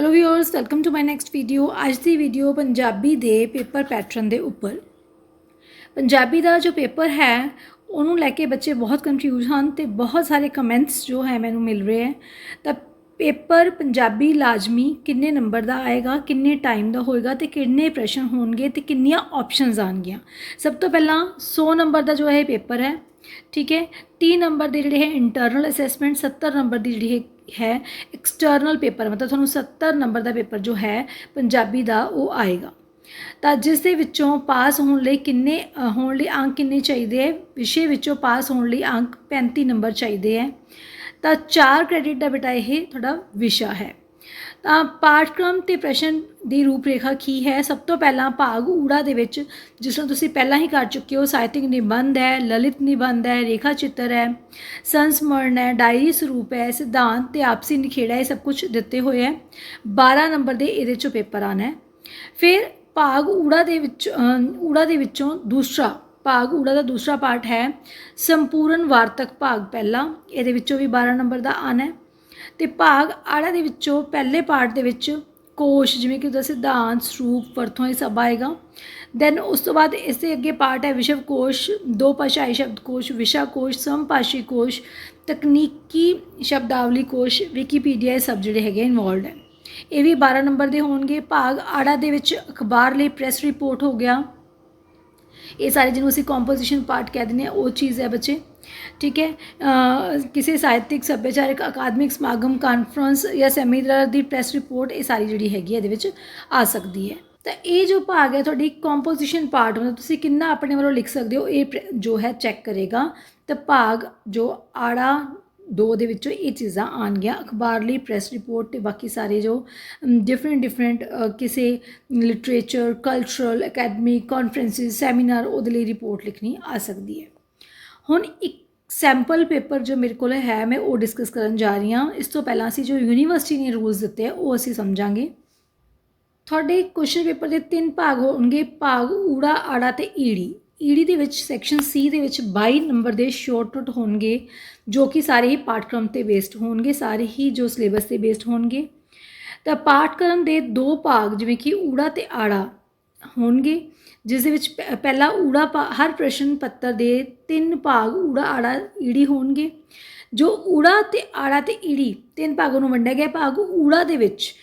Hello viewers welcome to my next video ਅੱਜ ਦੀ video Punjabi ਦੇ ਪੇਪਰ ਪੈਟਰਨ ਦੇ ਉੱਪਰ। ਪੰਜਾਬੀ ਦਾ ਜੋ ਪੇਪਰ ਹੈ, ਉਹਨੂੰ ਲੈ ਕੇ ਬੱਚੇ ਬਹੁਤ ਕਨਫਿਊਜ਼ ਹਨ ਤੇ ਬਹੁਤ ਸਾਰੇ ਕਮੈਂਟਸ ਜੋ ਹੈ ਮੈਨੂੰ ਮਿਲ ਰਹੇ ਹੈ। ਤਾਂ ਪੇਪਰ ਪੰਜਾਬੀ ਲਾਜ਼ਮੀ ਕਿੰਨੇ ਨੰਬਰ ਦਾ ਆਏਗਾ, ਕਿੰਨੇ ਟਾਈਮ ਦਾ ਹੋਏਗਾ ਤੇ ਕਿੰਨੇ ਪ੍ਰਸ਼ਨ ਹੋਣਗੇ ਤੇ ਕਿੰਨੀਆਂ ਆਪਸ਼ਨਸ ਆਣਗੀਆਂ ਸਭ ਤੋਂ ਪਹਿਲਾਂ 100 ਨੰਬਰ ਦਾ ਜੋ ਹੈ ਪੇਪਰ ਹੈ, ਠੀਕ ਹੈ? 30 ਨੰਬਰ ਦੇ ਜਿਹੜੇ ਹੈ ਇੰਟਰਨਲ ਅਸੈਸਮੈਂਟ 70 ਨੰਬਰ ਦੀ ਜਿਹੜੀ ਹੈ ਹੈ ਐਕਸਟਰਨਲ ਪੇਪਰ ਮਤਲਬ ਤੁਹਾਨੂੰ 70 ਨੰਬਰ ਦਾ ਪੇਪਰ ਜੋ ਹੈ ਪੰਜਾਬੀ ਦਾ ਉਹ ਆਏਗਾ। ਤਾਂ ਜਿਸ ਦੇ ਵਿੱਚੋਂ ਪਾਸ ਹੋਣ ਲਈ ਕਿੰਨੇ ਹੋਣ ਲਈ ਅੰਕ ਕਿੰਨੇ ਚਾਹੀਦੇ ਹੈ? ਵਿਸ਼ੇ ਵਿੱਚੋਂ ਪਾਸ ਹੋਣ ਲਈ ਅੰਕ 35 ਨੰਬਰ ਚਾਹੀਦੇ ਹੈ। ਤਾਂ 4 ਕ੍ਰੈਡਿਟ ਦਾ ਬੇਟਾ ਇਹ ਤੁਹਾਡਾ ਵਿਸ਼ਾ ਹੈ। ਤਾਂ ਪਾਠਕ੍ਰਮ ਤੇ ਪ੍ਰਸ਼ਨ ਦੀ ਰੂਪਰੇਖਾ ਕੀ ਹੈ? ਸਭ ਤੋਂ ਪਹਿਲਾਂ ਭਾਗ ਊੜਾ ਦੇ ਵਿੱਚ, ਜਿਸ ਨੂੰ ਤੁਸੀਂ ਪਹਿਲਾਂ ਹੀ ਕਰ ਚੁੱਕੇ ਹੋ, ਸਾਹਿਤਿਕ ਨਿਬੰਧ ਹੈ, ਲਲਿਤ ਨਿਬੰਧ ਹੈ, ਰੇਖਾ ਚਿੱਤਰ ਹੈ, ਸੰਸਮਰਣ ਹੈ, ਡਾਇਰੀ ਸਰੂਪ ਹੈ, ਸਿਧਾਂਤ ਤੇ ਆਪਸੀ ਨਿਖੇੜਾ ਇਹ ਸਭ ਕੁਝ ਦਿੱਤੇ ਹੋਏ ਹੈ। 12 ਨੰਬਰ ਦੇ ਇਹਦੇ ਚੋਂ ਪੇਪਰ ਆਣਾ ਹੈ। ਫਿਰ ਭਾਗ ਊੜਾ ਦੇ ਵਿੱਚ ਊੜਾ ਦੇ ਵਿੱਚੋਂ ਦੂਸਰਾ, ਭਾਗ ਊੜਾ ਦਾ ਦੂਸਰਾ ਪਾਠ ਹੈ, ਸੰਪੂਰਨ ਵਾਰਤਕ ਭਾਗ ਪਹਿਲਾ, ਇਹਦੇ ਵਿੱਚੋਂ ਵੀ 12 ਨੰਬਰ ਦਾ ਆਣਾ ਹੈ। ਤੇ ਭਾਗ ਆੜਾ ਦੇ ਵਿੱਚੋਂ ਪਹਿਲੇ ਪਾਰਟ ਦੇ ਵਿੱਚ ਕੋਸ਼, ਜਿਵੇਂ ਕਿ ਉਹਦਾ ਸਿਧਾਂਤ, ਸਰੂਪ, ਵਰਤੋਂ ਇਹ ਸਭ ਆਏਗਾ। ਦੈਨ ਉਸ ਤੋਂ ਬਾਅਦ ਇਸ ਦੇ ਅੱਗੇ ਪਾਰਟ ਹੈ ਵਿਸ਼ਵ ਕੋਸ਼, ਦੋ ਭਾਸ਼ਾਈ ਸ਼ਬਦ ਕੋਸ਼, ਵਿਸ਼ਾ ਕੋਸ਼, ਸਮਭਾਸ਼ੀ ਕੋਸ਼, ਤਕਨੀਕੀ ਸ਼ਬਦਾਵਲੀ ਕੋਸ਼ ਵਿਕੀਪੀਡੀਆ ਇਹ ਸਭ ਜਿਹੜੇ ਹੈਗੇ ਇਨਵੋਲਡ ਹੈ। ਇਹ ਵੀ 12 ਨੰਬਰ ਦੇ ਹੋਣਗੇ। ਭਾਗ ਆੜਾ ਦੇ ਵਿੱਚ ਅਖਬਾਰ ਲਈ ਪ੍ਰੈਸ ਰਿਪੋਰਟ ਹੋ ਗਿਆ। ਇਹ ਸਾਰੇ ਜਿਹਨੂੰ ਅਸੀਂ ਕੰਪੋਜੀਸ਼ਨ ਪਾਰਟ ਕਹਿ ਦਿੰਦੇ ਆ ਉਹ ਚੀਜ਼ ਹੈ ਬੱਚੇ। ਠੀਕ ਹੈ ਕਿਸੇ ਸਾਹਿਤਿਕ, ਸੱਭਿਆਚਾਰਕ, ਅਕਾਦਮਿਕ ਸਮਾਗਮ ਕਾਨਫਰੰਸ ਜਾਂ ਸੈਮੀਨਾਰ ਦੀ ਪ੍ਰੈਸ ਰਿਪੋਰਟ ਇਹ ਸਾਰੀ ਜਿਹੜੀ ਹੈਗੀ ਹੈ ਇਹਦੇ ਵਿੱਚ ਆ ਸਕਦੀ ਹੈ। ਤਾਂ ਇਹ ਜੋ ਭਾਗ ਹੈ ਤੁਹਾਡੀ ਕੰਪੋਜੀਸ਼ਨ ਪਾਰਟ ਮਤਲਬ ਤੁਸੀਂ ਕਿੰਨਾ ਆਪਣੇ ਵੱਲੋਂ ਲਿਖ ਸਕਦੇ ਹੋ, ਇਹ ਪ੍ਰ- ਜੋ ਹੈ ਚੈੱਕ ਕਰੇਗਾ। ਤਾਂ ਭਾਗ ਜੋ ਆੜਾ ਦੋ ਦੇ ਵਿੱਚੋਂ ਇਹ ਚੀਜ਼ਾਂ ਆਣਗੀਆਂ ਅਖਬਾਰ ਲਈ ਪ੍ਰੈਸ ਰਿਪੋਰਟ ਤੇ ਬਾਕੀ ਸਾਰੇ ਜੋ ਡਿਫਰੈਂਟ ਡਿਫਰੈਂਟ ਕਿਸੇ literature cultural academy conferences seminar ਉਹਦੇ ਲਈ ਰਿਪੋਰਟ ਲਿਖਣੀ ਆ ਸਕਦੀ ਹੈ। ਹੁਣ ਇੱਕ ਸੈਂਪਲ ਪੇਪਰ ਜੋ ਮੇਰੇ ਕੋਲ ਹੈ, ਮੈਂ ਉਹ ਡਿਸਕਸ ਕਰਨ ਜਾ ਰਹੀ ਹਾਂ। ਇਸ ਤੋਂ ਪਹਿਲਾਂ ਅਸੀਂ ਜੋ ਯੂਨੀਵਰਸਿਟੀ ਨੇ ਰੂਲਸ ਦਿੱਤੇ ਆ, ਉਹ ਅਸੀਂ ਸਮਝਾਂਗੇ। ਤੁਹਾਡੇ ਕੁਐਸਚਨ ਪੇਪਰ ਦੇ ਤਿੰਨ ਭਾਗ ਹੋਣਗੇ, ਭਾਗ ਊੜਾ, ਆੜਾ ਤੇ ਈੜੀ। ਈੜੀ ਦੇ ਵਿੱਚ ਸੈਕਸ਼ਨ ਸੀ ਦੇ ਵਿੱਚ 22 ਨੰਬਰ ਦੇ ਸ਼ਾਰਟ ਨੋਟ ਹੋਣਗੇ, ਜੋ ਕਿ ਸਾਰੇ ਹੀ ਪਾਠਕ੍ਰਮ ਤੇ ਬੇਸਡ ਹੋਣਗੇ, ਸਾਰੇ ਹੀ ਜੋ ਸਿਲੇਬਸ ਤੇ ਬੇਸਡ ਹੋਣਗੇ। ਤਾਂ ਪਾਠਕ੍ਰਮ ਦੇ ਦੋ ਭਾਗ ਜਿਵੇਂ ਕਿ ਊੜਾ ਤੇ ਆੜਾ ਹੋਣਗੇ। ਜਿਸ ਦੇ ਵਿੱਚ ਪ- ਪਹਿਲਾ ਊੜਾ ਭਾ- ਹਰ ਪ੍ਰਸ਼ਨ ਪੱਤਰ ਦੇ ਤਿੰਨ ਭਾਗ ਊੜਾ, ਆੜਾ, ਈੜੀ ਹੋਣਗੇ। ਜੋ ਊੜਾ ਤੇ ਆੜਾ ਤੇ ਈੜੀ, ਤਿੰਨ ਭਾਗਾਂ ਨੂੰ ਵੰਡਿਆ ਗਿਆ ਭਾਗ, ਊੜਾ ਦੇ ਵਿੱਚ,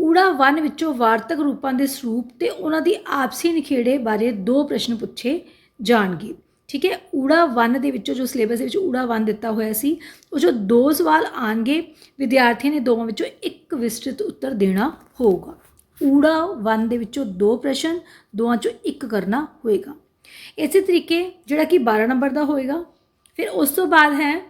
ਊੜਾ ਵਨ ਵਿੱਚੋਂ ਵਾਰਤਕ ਰੂਪਾਂ ਦੇ ਸਰੂਪ ਤੇ ਉਹਨਾਂ ਦੀ ਆਪਸੀ ਨਿਖੇੜੇ ਬਾਰੇ ਦੋ ਪ੍ਰਸ਼ਨ ਪੁੱਛੇ ਜਾਣਗੇ। ਠੀਕ ਹੈ, ਊੜਾ ਵਨ ਦੇ ਵਿੱਚੋਂ ਜੋ ਸਿਲੇਬਸ ਦੇ ਵਿੱਚ ਊੜਾ ਵਨ ਦਿੱਤਾ ਹੋਇਆ ਸੀ, ਉਹ ਜੋ ਦੋ ਸਵਾਲ ਆਣਗੇ ਵਿਦਿਆਰਥੀ ਨੇ ਦੋਵਾਂ ਵਿੱਚੋਂ ਇੱਕ ਵਿਸਤ੍ਰਿਤ ਉੱਤਰ ਦੇਣਾ ਹੋਊਗਾ। ਊੜਾ ਵਨ ਦੇ ਵਿੱਚੋਂ ਦੋ ਪ੍ਰਸ਼ਨ, ਦੋਵਾਂ ਚੋਂ ਇੱਕ ਕਰਨਾ ਹੋਏਗਾ। ਇਸੇ ਤਰੀਕੇ ਜਿਹੜਾ ਕਿ 12 ਨੰਬਰ ਦਾ ਹੋਏਗਾ। ਫਿਰ ਉਸ ਤੋਂ ਬਾਅਦ ਹੈ,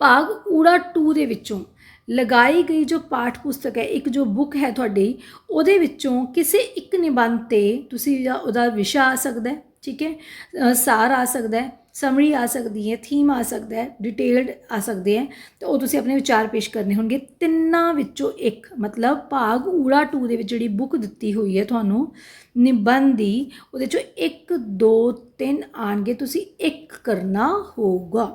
ਭਾਗ ਊੜਾ 2 ਦੇ ਵਿੱਚੋਂ ਲਗਾਈ ਗਈ ਜੋ ਪਾਠ ਪੁਸਤਕ ਹੈ, ਇੱਕ ਜੋ ਬੁੱਕ ਹੈ ਤੁਹਾਡੀ, ਉਹਦੇ ਵਿੱਚੋਂ ਕਿਸੇ ਇੱਕ ਨਿਬੰਧ ਤੇ ਤੁਸੀਂ ਉਹਦਾ ਵਿਸ਼ਾ ਆ ਸਕਦਾ ਹੈ, ਠੀਕ ਹੈ? ਸਾਰ ਆ ਸਕਦਾ ਹੈ। ਸਮਰੀ ਆ ਸਕਦੀ ਹੈ, ਥੀਮ ਆ ਸਕਦਾ ਹੈ, ਡਿਟੇਲਡ ਆ ਸਕਦੇ ਹੈ, ਤੇ ਉਹ ਤੁਸੀਂ ਆਪਣੇ ਵਿਚਾਰ ਪੇਸ਼ ਕਰਨੇ ਹੋਣਗੇ। ਤਿੰਨਾਂ ਵਿੱਚੋਂ ਇੱਕ, ਮਤਲਬ ਭਾਗ ਊੜਾ 2 ਦੇ ਵਿੱਚ ਜਿਹੜੀ ਬੁੱਕ ਦਿੱਤੀ ਹੋਈ ਹੈ ਤੁਹਾਨੂੰ ਨਿਬੰਧ ਦੀ ਉਹਦੇ ਚੋਂ 1 2 3 ਆਣਗੇ, ਤੁਸੀਂ ਇੱਕ ਕਰਨਾ ਹੋਊਗਾ।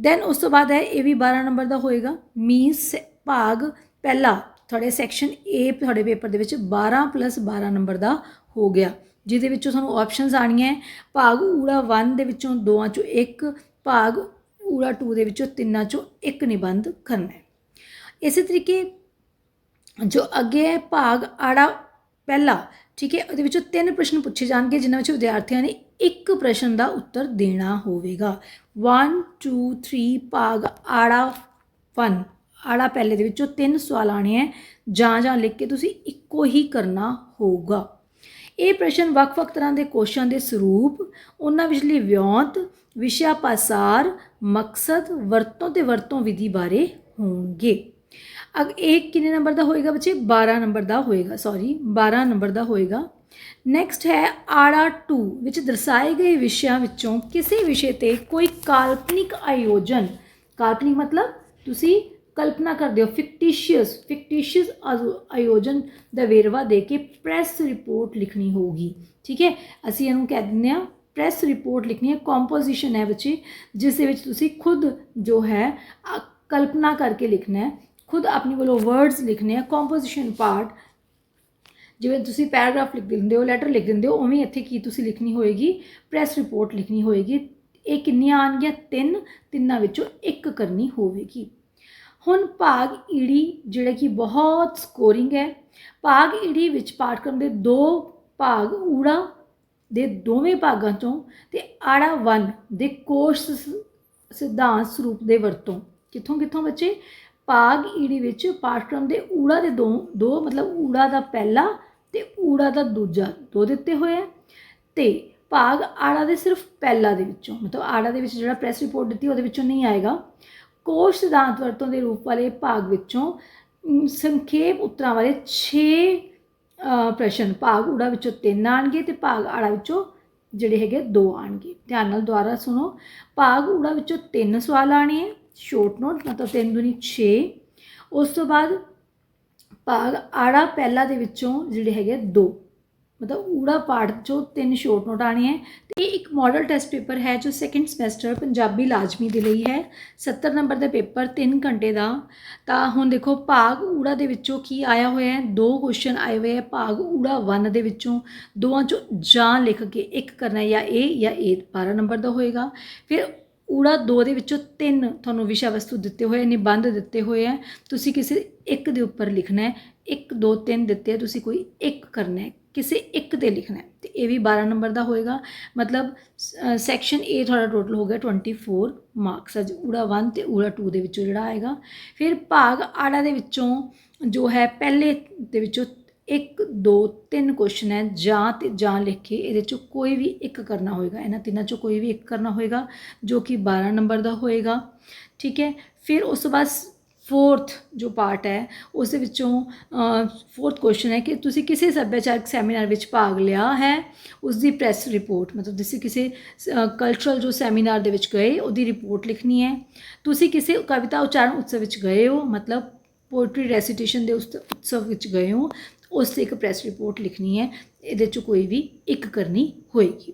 ਦੈਨ ਉਸ ਤੋਂ ਬਾਅਦ ਹੈ, ਇਹ ਵੀ 12 ਨੰਬਰ ਦਾ ਹੋਏਗਾ। ਮੀਨਸ ਭਾਗ ਪਹਿਲਾ, ਤੁਹਾਡੇ ਸੈਕਸ਼ਨ A, ਤੁਹਾਡੇ ਪੇਪਰ ਦੇ ਵਿੱਚ 12 12 ਨੰਬਰ ਦਾ ਹੋ ਗਿਆ। ਜਿਹਦੇ ਵਿੱਚੋਂ ਤੁਹਾਨੂੰ ਆਪਸ਼ਨਸ ਆਣੀਆਂ ਭਾਗ ਊੜਾ 1 ਦੇ ਵਿੱਚੋਂ ਦੋਆਂ ਚੋਂ ਇੱਕ, ਭਾਗ ਊੜਾ 2 ਦੇ ਵਿੱਚੋਂ ਤਿੰਨਾਂ ਚੋਂ ਇੱਕ ਨਿਬੰਧ ਕਰਨਾ ਹੈ। ਇਸੇ ਤਰੀਕੇ ਜੋ ਅੱਗੇ ਹੈ ਭਾਗ ਆੜਾ ਪਹਿਲਾ, ਠੀਕ ਹੈ, ਉਹਦੇ ਵਿੱਚੋਂ ਤਿੰਨ ਪ੍ਰਸ਼ਨ ਪੁੱਛੇ ਜਾਣਗੇ, ਜਿਨ੍ਹਾਂ ਵਿੱਚ ਵਿਦਿਆਰਥੀਆਂ ਨੇ ਇੱਕ ਪ੍ਰਸ਼ਨ ਦਾ ਉੱਤਰ ਦੇਣਾ ਹੋਵੇਗਾ। 1 2 3 ਭਾਗ ਆੜਾ 1 ਆੜਾ ਪਹਿਲੇ ਦੇ ਵਿੱਚੋਂ ਤਿੰਨ ਸਵਾਲ ਆਣੇ ਹੈ। ਜਾਂ ਜਾਂ ਲਿਖ ਕੇ ਤੁਸੀਂ ਇੱਕੋ ਹੀ ਕਰਨਾ ਹੋਊਗਾ। ਇਹ ਪ੍ਰਸ਼ਨ ਵੱਖ-ਵੱਖ ਤਰ੍ਹਾਂ ਦੇ ਕੋਸ਼ਾਂ ਦੇ ਸਰੂਪ, ਉਹਨਾਂ ਵਿਚਲੀ ਵਿਉਂਤ, ਵਿਸ਼ਾ ਪਾਸਾਰ, ਮਕਸਦ, ਵਰਤੋਂ ਤੇ ਵਰਤੋਂ ਵਿਧੀ ਬਾਰੇ ਹੋਣਗੇ। ਅਗ ਇਹ ਕਿੰਨੇ ਨੰਬਰ ਦਾ ਹੋਏਗਾ ਬੱਚੇ? 12 ਨੰਬਰ ਦਾ ਹੋਏਗਾ ਸੌਰੀ 12 ਨੰਬਰ ਦਾ ਹੋਏਗਾ। ਨੈਕਸਟ ਹੈ ਆੜਾ 2 ਵਿੱਚ ਦਰਸਾਏ ਗਏ ਵਿਸ਼ਿਆਂ ਵਿੱਚੋਂ ਕਿਸੇ ਵਿਸ਼ੇ ਤੇ ਕੋਈ ਕਾਲਪਨਿਕ ਆਯੋਜਨ। ਕਾਲਪਨਿਕ ਮਤਲਬ ਤੁਸੀਂ ਕਲਪਨਾ ਕਰਦੇ ਹੋ ਫਿਕਟੀਸ਼ੀਅਸ ਫਿਕਟੀਸ਼ੀਅਸ ਆਯੋਜਨ ਦਾ ਵੇਰਵਾ ਦੇ ਕੇ ਪ੍ਰੈਸ ਰਿਪੋਰਟ ਲਿਖਣੀ ਹੋਊਗੀ। ਠੀਕ ਹੈ? ਅਸੀਂ ਇਹਨੂੰ ਕਹਿ ਦਿੰਦੇ ਆ ਪ੍ਰੈਸ ਰਿਪੋਰਟ ਲਿਖਣੀ ਹੈ ਕੰਪੋਜੀਸ਼ਨ ਹੈ ਬੱਚੇ, ਜਿਸ ਦੇ ਵਿੱਚ ਤੁਸੀਂ ਖੁਦ ਜੋ ਹੈ ਕਲਪਨਾ ਕਰਕੇ ਲਿਖਣਾ ਹੈ, ਖੁਦ ਆਪਣੀ ਵੱਲੋਂ ਵਰਡਸ ਲਿਖਣੇ ਆ ਕੰਪੋਜੀਸ਼ਨ ਪਾਰਟ ਜਿਵੇਂ ਤੁਸੀਂ ਪੈਰਾਗ੍ਰਾਫ ਲਿਖ ਦਿੰਦੇ ਹੋ ਲੈਟਰ ਲਿਖ ਦਿੰਦੇ ਹੋ, ਉਵੇਂ ਇੱਥੇ ਕੀ ਤੁਸੀਂ ਲਿਖਣੀ ਹੋਏਗੀ ਪ੍ਰੈਸ ਰਿਪੋਰਟ ਲਿਖਣੀ ਹੋਏਗੀ, ਇਹ ਕਿੰਨੀਆਂ ਆਣਗੀਆਂ ਤਿੰਨ, ਤਿੰਨਾਂ ਵਿੱਚੋਂ ਇੱਕ ਕਰਨੀ ਹੋਵੇਗੀ। ਹੁਣ ਭਾਗ ਈੜੀ ਜਿਹੜਾ ਕਿ ਬਹੁਤ ਸਕੋਰਿੰਗ ਹੈ, ਭਾਗ ਈੜੀ ਵਿੱਚ ਪਾਠਕ੍ਰਮ ਦੇ ਦੋ ਭਾਗ ਊੜਾ ਦੇ ਦੋਵੇਂ ਭਾਗਾਂ ਚੋਂ ਤੇ ਆੜਾ 1 ਦੇ ਕੋਸ਼ ਸਿਧਾਂਤ ਸਰੂਪ ਦੇ ਵਰਤੋਂ। ਕਿੱਥੋਂ ਕਿੱਥੋਂ ਬੱਚੇ? ਭਾਗ ਈੜੀ ਵਿੱਚ ਪਾਠਕ੍ਰਮ ਦੇ ਊੜਾ ਦੇ ਦੋ ਦੋ ਮਤਲਬ ਊੜਾ ਦਾ ਪਹਿਲਾ ਤੇ ਊੜਾ ਦਾ ਦੂਜਾ ਦੋ ਦਿੱਤੇ ਹੋਏ ਹੈ ਤੇ ਭਾਗ ਆੜਾ ਦੇ ਸਿਰਫ ਪਹਿਲਾ ਦੇ ਵਿੱਚੋਂ, ਮਤਲਬ ਆੜਾ ਦੇ ਵਿੱਚ ਜਿਹੜਾ ਪ੍ਰੈਸ ਰਿਪੋਰਟ ਦਿੱਤੀ ਉਹਦੇ ਵਿੱਚੋਂ ਨਹੀਂ ਆਏਗਾ। ਕੋਸ਼ ਸਿਧਾਂਤ ਵਰਤੋਂ ਦੇ ਰੂਪ ਵਾਲੇ ਭਾਗ ਵਿੱਚੋਂ ਸੰਖੇਪ ਉੱਤਰਾਂ ਵਾਲੇ 6 ਪ੍ਰਸ਼ਨ, ਭਾਗ ਊੜਾ ਵਿੱਚੋਂ 3 ਆਣਗੇ ਤੇ ਭਾਗ ਆੜਾ ਵਿੱਚੋਂ ਜਿਹੜੇ ਹੈਗੇ 2 ਆਣਗੇ ਧਿਆਨ ਨਾਲ ਦੁਬਾਰਾ ਸੁਣੋ। ਭਾਗ ਊੜਾ ਵਿੱਚੋਂ 3 ਸਵਾਲ ਆਣੇ ਹੈ ਸ਼ੋਰਟ ਨੋਟ ਮਤਲਬ 3 ਦੁਨੀ 6 ਉਸ ਤੋਂ ਬਾਅਦ ਭਾਗ ਆੜਾ ਪਹਿਲਾ ਦੇ ਵਿੱਚੋਂ ਜਿਹੜੇ ਹੈਗੇ 2 ਮਤਲਬ ਊੜਾ ਪਾਠ ਚੋਂ ਤਿੰਨ ਸ਼ੋਰਟ ਨੋਟ ਆਣੇ ਹੈ, ਤੇ ਇਹ ਇੱਕ ਮਾਡਲ ਟੈਸਟ ਪੇਪਰ ਹੈ ਜੋ ਸੈਕੰਡ ਸਮੈਸਟਰ ਪੰਜਾਬੀ ਲਾਜ਼ਮੀ ਦੇ ਲਈ ਹੈ। 70 ਨੰਬਰ ਦਾ ਪੇਪਰ 3 ਘੰਟੇ ਦਾ। ਤਾਂ ਹੁਣ ਦੇਖੋ ਭਾਗ ਊੜਾ ਦੇ ਵਿੱਚੋਂ ਕੀ ਆਇਆ ਹੋਇਆ ਹੈ? ਦੋ ਕੁਐਸਚਨ ਆਏ ਹੋਏ ਹੈ ਭਾਗ ਊੜਾ 1 ਦੇ ਵਿੱਚੋਂ। ਦੋਵਾਂ ਚੋਂ ਜਾਂ ਲਿਖ ਕੇ ਇੱਕ ਕਰਨਾ ਜਾਂ ਇਹ ਜਾਂ ਇਹ 12 ਨੰਬਰ ਦਾ ਹੋਏਗਾ। ਫਿਰ ਊੜਾ 2 ਦੇ ਵਿੱਚੋਂ ਤਿੰਨ ਤੁਹਾਨੂੰ ਵਿਸ਼ਾ ਵਸਤੂ ਦਿੱਤੇ ਹੋਏ ਨਿਬੰਧ ਦਿੱਤੇ ਹੋਏ ਹੈ। ਤੁਸੀਂ ਕਿਸੇ ਇੱਕ ਦੇ ਉੱਪਰ ਲਿਖਣਾ ਹੈ। 1 2 3 ਦਿੱਤੇ ਹੈ, ਤੁਸੀਂ ਕੋਈ ਇੱਕ ਕਰਨਾ ਹੈ। ਕਿਸੇ ਇੱਕ ਤੇ ਲਿਖਣਾ ਹੈ। ਤੇ ਇਹ ਵੀ 12 ਨੰਬਰ ਦਾ ਹੋਏਗਾ। ਮਤਲਬ ਸੈਕਸ਼ਨ A ਤੁਹਾਡਾ ਟੋਟਲ ਹੋ ਗਿਆ 24 ਮਾਰਕਸ ਅਜ ਊੜਾ 1 ਤੇ ਊੜਾ 2 ਦੇ ਵਿੱਚੋਂ ਜਿਹੜਾ ਆਏਗਾ। ਫਿਰ ਭਾਗ ਆੜਾ ਦੇ ਵਿੱਚੋਂ ਜੋ ਹੈ, ਪਹਿਲੇ ਦੇ ਵਿੱਚੋਂ 1 2 3 ਕੁਐਸਚਨ ਹੈ। ਜਾਂ ਤੇ ਜਾਂ ਲਿਖ ਕੇ ਇਹਦੇ ਚੋਂ ਕੋਈ ਵੀ ਇੱਕ ਕਰਨਾ ਹੋਏਗਾ। ਇਹਨਾਂ ਤਿੰਨਾਂ ਚੋਂ ਕੋਈ ਵੀ ਇੱਕ ਕਰਨਾ ਹੋਏਗਾ, ਜੋ ਕਿ 12 ਨੰਬਰ ਦਾ ਹੋਏਗਾ। ਠੀਕ ਹੈ? ਫਿਰ ਉਸ ਤੋਂ ਬਾਅਦ ਫੋਰਥ ਜੋ ਪਾਰਟ ਹੈ, ਉਸ ਦੇ ਵਿੱਚੋਂ ਫੋਰਥ ਕੁਐਸਚਨ ਹੈ ਕਿ ਤੁਸੀਂ ਕਿਸੇ ਸੱਭਿਆਚਾਰਕ ਸੈਮੀਨਾਰ ਵਿੱਚ ਭਾਗ ਲਿਆ ਹੈ? ਉਸ ਦੀ ਪ੍ਰੈਸ ਰਿਪੋਰਟ ਮਤਲਬ ਤੁਸੀਂ ਕਿਸੇ ਕਲਚਰਲ ਜੋ ਸੈਮੀਨਾਰ ਦੇ ਵਿੱਚ ਗਏ, ਉਹਦੀ ਰਿਪੋਰਟ ਲਿਖਣੀ ਹੈ। ਤੁਸੀਂ ਕਿਸੇ ਕਵਿਤਾ ਉਚਾਰਨ ਉਤਸਵ ਵਿੱਚ ਗਏ ਹੋ, ਮਤਲਬ ਪੋਇਟਰੀ ਰੈਸੀਟੇਸ਼ਨ ਦੇ ਉਸ ਉਤਸਵ ਵਿੱਚ ਗਏ ਹੋ, ਉਸ ਤੇ ਇੱਕ ਪ੍ਰੈਸ ਰਿਪੋਰਟ ਲਿਖਣੀ ਹੈ, ਇਹਦੇ ਚ ਕੋਈ ਵੀ ਇੱਕ ਕਰਨੀ ਹੋਏਗੀ।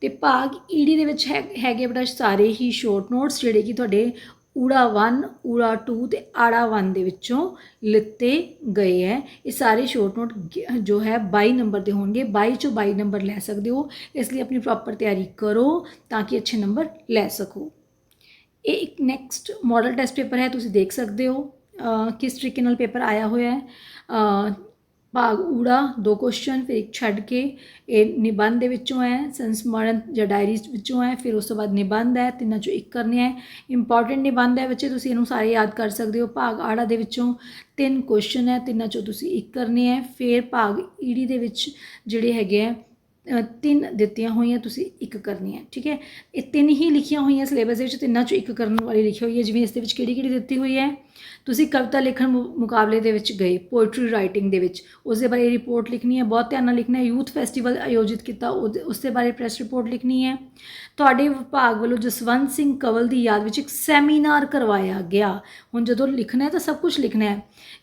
ਤੇ ਭਾਗ ਈਡੀ ਦੇ ਵਿੱਚ ਹੈ- ਹੈਗੇ ਬੜਾ ਸਾਰੇ ਹੀ ਸ਼ੋਰਟ ਨੋਟਸ ਜਿਹੜੇ ਕਿ ਤੁਹਾਡੇ ਊੜਾ 1 ਊੜਾ 2 ਤੇ ਆੜਾ 1 ਦੇ ਵਿੱਚੋਂ ਲਿੱਤੇ ਗਏ ਹੈ। ਇਹ ਸਾਰੇ ਸ਼ਾਰਟ ਨੋਟ ਜੋ ਹੈ 22 ਨੰਬਰ ਦੇ ਹੋਣਗੇ। 22 ਚੋਂ 22 ਨੰਬਰ ਲੈ ਸਕਦੇ ਹੋ। ਇਸ ਲਈ ਆਪਣੀ ਪ੍ਰੋਪਰ ਤਿਆਰੀ ਕਰੋ ਤਾਂ ਕਿ ਅੱਛੇ ਨੰਬਰ ਲੈ ਸਕੋ। ਇਹ ਇੱਕ ਨੈਕਸਟ ਮਾਡਲ ਟੈਸਟ ਪੇਪਰ ਹੈ, ਤੁਸੀਂ ਦੇਖ ਸਕਦੇ ਹੋ। ਕਿਸ ਤਰੀਕੇ ਨਾਲ ਪੇਪਰ ਆਇਆ ਹੋਇਆ ਹੈ। ਭਾਗ ਊੜਾ, ਦੋ ਕੁਐਸਚਨ ਫਿਰ ਇੱਕ ਛੱਡ ਕੇ ਇਹ ਨਿਬੰਧ ਦੇ ਵਿੱਚੋਂ ਹੈ ਸੰਸਮਰਨ ਜਾਂ ਡਾਇਰੀਜ਼ ਵਿੱਚੋਂ ਹੈ, ਫਿਰ ਉਸ ਤੋਂ ਬਾਅਦ ਨਿਬੰਧ ਹੈ, ਤਿੰਨਾਂ ਚੋਂ ਇੱਕ ਕਰਨੇ ਹੈ। ਇੰਪੋਰਟੈਂਟ ਨਿਬੰਧ ਹੈ ਬੱਚੇ, ਤੁਸੀਂ ਇਹਨੂੰ ਸਾਰੇ ਯਾਦ ਕਰ ਸਕਦੇ ਹੋ। ਭਾਗ ਆੜਾ ਦੇ ਵਿੱਚੋਂ ਤਿੰਨ ਕੁਐਸਚਨ ਹੈ, ਤਿੰਨਾਂ ਚੋਂ ਤੁਸੀਂ ਇੱਕ ਕਰਨੇ ਹੈ। ਫਿਰ ਭਾਗ ਈੜੀ ਦੇ ਵਿੱਚ ਜਿਹੜੇ ਹੈਗੇ ਆ ਤਿੰਨ ਦਿੱਤੀਆਂ ਹੋਈਆਂ, ਤੁਸੀਂ ਇੱਕ ਕਰਨੀ ਹੈ, ਠੀਕ ਹੈ? ਇਹ ਤਿੰਨ ਹੀ ਲਿਖੀਆਂ ਹੋਈਆਂ ਸਿਲੇਬਸ ਦੇ ਵਿੱਚ, ਤਿੰਨਾਂ ਚੋਂ ਇੱਕ ਕਰਨ ਵਾਲੀ ਲਿਖੀ ਹੋਈ ਹੈ। ਜਿਵੇਂ ਇਸ ਦੇ ਵਿੱਚ ਕਿਹੜੀ ਕਿਹੜੀ ਦਿੱਤੀ ਹੋਈ ਹੈ? ਤੁਸੀਂ ਕਵਿਤਾ ਲਿਖਣ ਮੁ- ਮੁਕਾਬਲੇ ਦੇ ਵਿੱਚ ਗਏ ਪੋਇਟਰੀ ਰਾਈਟਿੰਗ ਦੇ ਵਿੱਚ ਉਸ ਦੇ ਬਾਰੇ ਰਿਪੋਰਟ ਲਿਖਣੀ ਹੈ, ਬਹੁਤ ਧਿਆਨ ਨਾਲ ਲਿਖਣਾ ਹੈ ਯੂਥ ਫੈਸਟੀਵਲ ਆਯੋਜਿਤ ਕੀਤਾ ਉਹਦੇ- ਉਸ ਦੇ ਬਾਰੇ ਪ੍ਰੈਸ ਰਿਪੋਰਟ ਲਿਖਣੀ ਹੈ। ਤੁਹਾਡੇ ਵਿਭਾਗ ਵੱਲੋਂ ਜਸਵੰਤ ਸਿੰਘ ਕਵਲ ਦੀ ਯਾਦ ਵਿੱਚ ਇੱਕ ਸੈਮੀਨਾਰ ਕਰਵਾਇਆ ਗਿਆ। ਹੁਣ ਜਦੋਂ ਲਿਖਣਾ ਹੈ ਤਾਂ ਸਭ ਕੁਝ ਲਿਖਣਾ ਹੈ।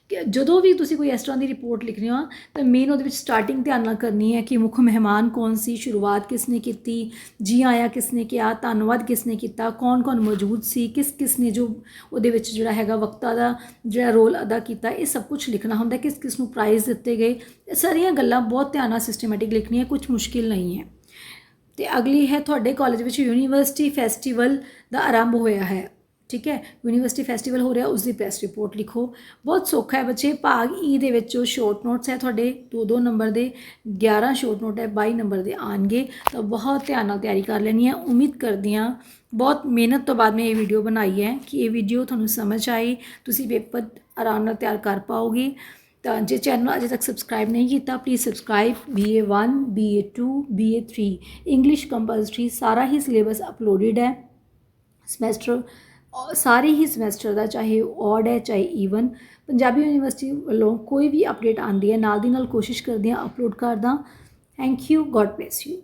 ਕਿ ਜਦੋਂ ਵੀ ਤੁਸੀਂ ਕੋਈ ਇਸ ਤਰ੍ਹਾਂ ਦੀ ਰਿਪੋਰਟ ਲਿਖਣੀ ਹੋ, ਤਾਂ ਮੇਨ ਉਹਦੇ ਵਿੱਚ ਸਟਾਰਟਿੰਗ ਧਿਆਨ ਨਾਲ ਕਰਨੀ ਹੈ ਕਿ ਮੁੱਖ ਮਹਿਮਾਨ ਕੌਣ ਸੀ, ਸ਼ੁਰੂਆਤ ਕਿਸ ਨੇ ਕੀਤੀ, ਜੀ ਆਇਆ ਕਿਸ ਨੇ ਕਿਹਾ, ਧੰਨਵਾਦ ਕਿਸ ਨੇ ਕੀਤਾ ਕੌਣ ਕੌਣ ਮੌਜੂਦ ਸੀ ਕਿਸ ਕਿਸ ਨੇ ਜੋ ਉਹਦੇ ਵਿੱਚ ਜਿਹੜਾ ਹੈਗਾ ਵਕਤ ਦਾ ਜਿਹੜਾ ਰੋਲ ਅਦਾ ਕੀਤਾ, ਇਹ ਸਭ ਕੁਝ ਲਿਖਣਾ ਹੁੰਦਾ ਕਿਸ ਕਿਸ ਨੂੰ ਪ੍ਰਾਈਜ਼ ਦਿੱਤੇ ਗਏ। ਇਹ ਸਾਰੀਆਂ ਗੱਲਾਂ ਬਹੁਤ ਧਿਆਨ ਨਾਲ ਸਿਸਟਮੈਟਿਕ ਲਿਖਣੀਆਂ ਕੁਝ ਮੁਸ਼ਕਿਲ ਨਹੀਂ ਹੈ। ਤੇ ਅਗਲੀ ਹੈ ਤੁਹਾਡੇ ਕਾਲਜ ਵਿੱਚ ਯੂਨੀਵਰਸਿਟੀ ਫੈਸਟੀਵਲ ਦਾ ਆਰੰਭ ਹੋਇਆ ਹੈ। ਠੀਕ ਹੈ, ਯੂਨੀਵਰਸਿਟੀ ਫੈਸਟੀਵਲ ਹੋ ਰਿਹਾ ਉਸ ਦੀ ਪ੍ਰੈਸ ਰਿਪੋਰਟ ਲਿਖੋ। ਬਹੁਤ ਸੌਖਾ ਹੈ ਬੱਚੇ, ਭਾਗ ਈ ਦੇ ਵਿੱਚ ਜੋ ਸ਼ਾਰਟ ਨੋਟਸ ਹੈ ਤੁਹਾਡੇ 2-2 ਨੰਬਰ ਦੇ 11 ਸ਼ਾਰਟ ਨੋਟ ਹੈ 22 ਨੰਬਰ ਦੇ ਆਣਗੇ ਤਾਂ ਬਹੁਤ ਧਿਆਨ ਨਾਲ ਤਿਆਰੀ ਕਰ ਲੈਣੀ ਹੈ। ਉਮੀਦ ਕਰਦੀ ਹਾਂ, ਬਹੁਤ ਮਿਹਨਤ ਤੋਂ ਬਾਅਦ ਮੈਂ ਇਹ ਵੀਡੀਓ ਬਣਾਈ ਹੈ ਕਿ ਇਹ ਵੀਡੀਓ ਤੁਹਾਨੂੰ ਸਮਝ ਆਈ, ਤੁਸੀਂ ਪੇਪਰ ਆਰਾਮ ਨਾਲ ਤਿਆਰ ਕਰ ਪਾਓਗੇ। ਤਾਂ ਜੇ ਚੈਨਲ ਅਜੇ ਤੱਕ ਸਬਸਕ੍ਰਾਈਬ ਨਹੀਂ ਕੀਤਾ please subscribe BA1 BA2 BA3 English compulsory ਸਾਰਾ ਹੀ ਸਿਲੇਬਸ ਅਪਲੋਡਡ ਹੈ। ਸਮੈਸਟਰ ਸਾਰੇ ਹੀ ਸਮੈਸਟਰ ਦਾ, ਚਾਹੇ ਔਡ ਹੈ, ਚਾਹੇ ਈਵਨ, ਪੰਜਾਬੀ ਯੂਨੀਵਰਸਿਟੀ ਵੱਲੋਂ ਕੋਈ ਵੀ ਅਪਡੇਟ ਆਉਂਦੀ ਹੈ, ਨਾਲ ਦੀ ਨਾਲ ਕੋਸ਼ਿਸ਼ ਕਰਦੀ ਹਾਂ ਅਪਲੋਡ ਕਰਦਾ। Thank you, God bless you.